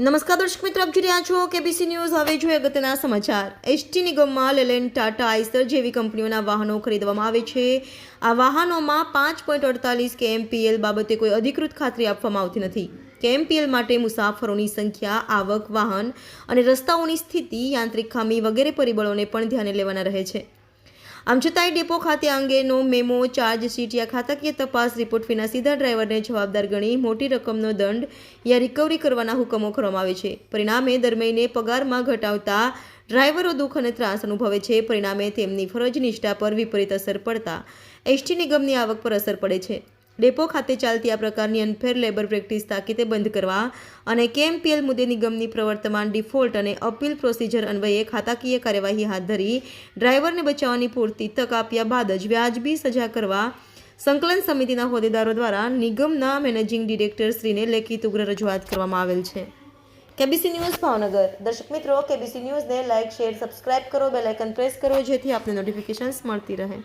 નમસ્કાર દર્શક મિત્રો, આપ જોઈ રહ્યા છો કેબીસી ન્યૂઝ હવે જોઈએ અગત્યના સમાચાર. એસટી નિગમમાં લેલેન ટાટા આઈસર જેવી કંપનીઓના વાહનો ખરીદવામાં આવે છે. આ વાહનોમાં પાંચ પોઈન્ટ અડતાલીસ કે એમપીએલ બાબતે કોઈ અધિકૃત ખાતરી આપવામાં આવતી નથી. કેએમપીએલ માટે મુસાફરોની સંખ્યા, આવક, વાહન અને રસ્તાઓની સ્થિતિ, યાંત્રિક ખામી વગેરે પરિબળોને પણ ધ્યાને લેવાના રહે છે. આમ છતાંય ડેપો ખાતે અંગેનો મેમો, ચાર્જ શીટ યા ખાતાકીય તપાસ રિપોર્ટ વિના સીધા ડ્રાઈવરને જવાબદાર ગણી મોટી રકમનો દંડ યા રિકવરી કરવાના હુકમો કરવામાં આવે છે. પરિણામે દર મહિને પગારમાં ઘટાડતા ડ્રાઈવરો દુઃખ અને ત્રાસ અનુભવે છે. પરિણામે તેમની ફરજ, નિષ્ઠા પર વિપરીત અસર પડતા એસટી નિગમની આવક પર અસર પડે છે. ડેપો ખાતે ચાલતી આ પ્રકારની અનફેર લેબર પ્રેક્ટિસ તાકીદે બંધ કરવા અને કેએમપીએલ મુદ્દે નિગમની પ્રવર્તમાન ડિફોલ્ટ અને અપીલ પ્રોસિજર અન્વયે ખાતાકીય કાર્યવાહી હાથ ધરી, ડ્રાઈવરને બચાવવાની પૂરતી તક આપ્યા બાદ જ વ્યાજબી સજા કરવા સંકલન સમિતિના હોદ્દેદારો દ્વારા નિગમના મેનેજિંગ ડિરેક્ટર શ્રીને લેખિત ઉગ્ર રજૂઆત કરવામાં આવેલ છે. KBC news Bhavnagar. દર્શક મિત્રો, કેબીસી ન્યૂઝને લાઇક શેર સબસ્ક્રાઇબ કરો બેલ આઇકન પ્રેસ કરો, જેથી આપને નોટિફિકેશન્સ મળતી રહે.